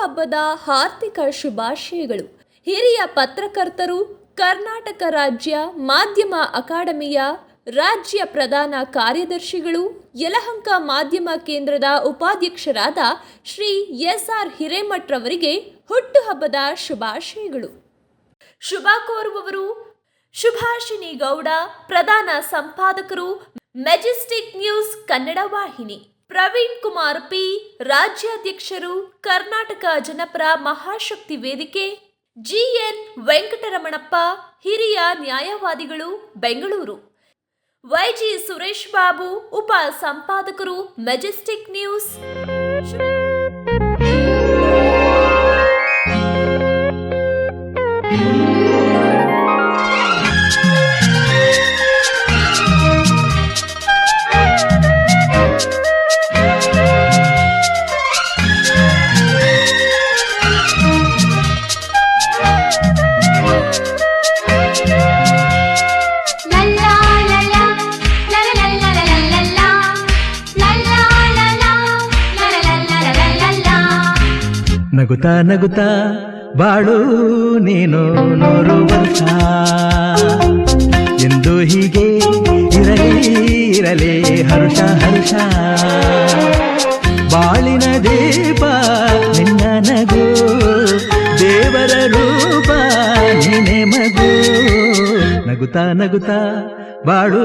ಹುಟ್ಟುಹಬ್ಬದ ಹಾರ್ದಿಕ ಶುಭಾಶಯಗಳು. ಹಿರಿಯ ಪತ್ರಕರ್ತರು, ಕರ್ನಾಟಕ ರಾಜ್ಯ ಮಾಧ್ಯಮ ಅಕಾಡೆಮಿಯ ರಾಜ್ಯ ಪ್ರಧಾನ ಕಾರ್ಯದರ್ಶಿಗಳು, ಯಲಹಂಕ ಮಾಧ್ಯಮ ಕೇಂದ್ರದ ಉಪಾಧ್ಯಕ್ಷರಾದ ಶ್ರೀ ಎಸ್ ಆರ್ ಹಿರೇಮಠ್ರವರಿಗೆ ಹುಟ್ಟುಹಬ್ಬದ ಶುಭಾಶಯಗಳು. ಶುಭ ಕೋರುವವರು ಶುಭಾಷಿನಿ ಗೌಡ ಪ್ರಧಾನ ಸಂಪಾದಕರು, ಮೆಜೆಸ್ಟಿಕ್ ನ್ಯೂಸ್ ಕನ್ನಡ ವಾಹಿನಿ. ಪ್ರವೀಣ್ ಕುಮಾರ್ ಪಿ, ರಾಜ್ಯಾಧ್ಯಕ್ಷರು, ಕರ್ನಾಟಕ ಜನಪರ ಮಹಾಶಕ್ತಿ ವೇದಿಕೆ, ಜಿಎನ್ ವೆಂಕಟರಮಣಪ್ಪ, ಹಿರಿಯ ನ್ಯಾಯವಾದಿಗಳು, ಬೆಂಗಳೂರು. ವೈಜಿ ಸುರೇಶ್ ಬಾಬು, ಉಪ ಸಂಪಾದಕರು, ಮೆಜೆಸ್ಟಿಕ್ ನ್ಯೂಸ್. ನಗುತ್ತಾ ನಗುತ ಬಾಳು ನೀನು ನೋರುವಂತ ಎಂದು ಹೀಗೆ ಇರಲಿ ಇರಲಿ ಹರ್ಷ ಹರ್ಷ. ಬಾಳಿನ ದೀಪ ನಿನ್ನ ನಗು, ದೇವರ ರೂಪ ನೀನೆ ಮಗು. ನಗುತ ನಗುತ ಬಾಳು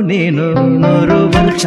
ನೀನು ನೋರು ವರ್ಷ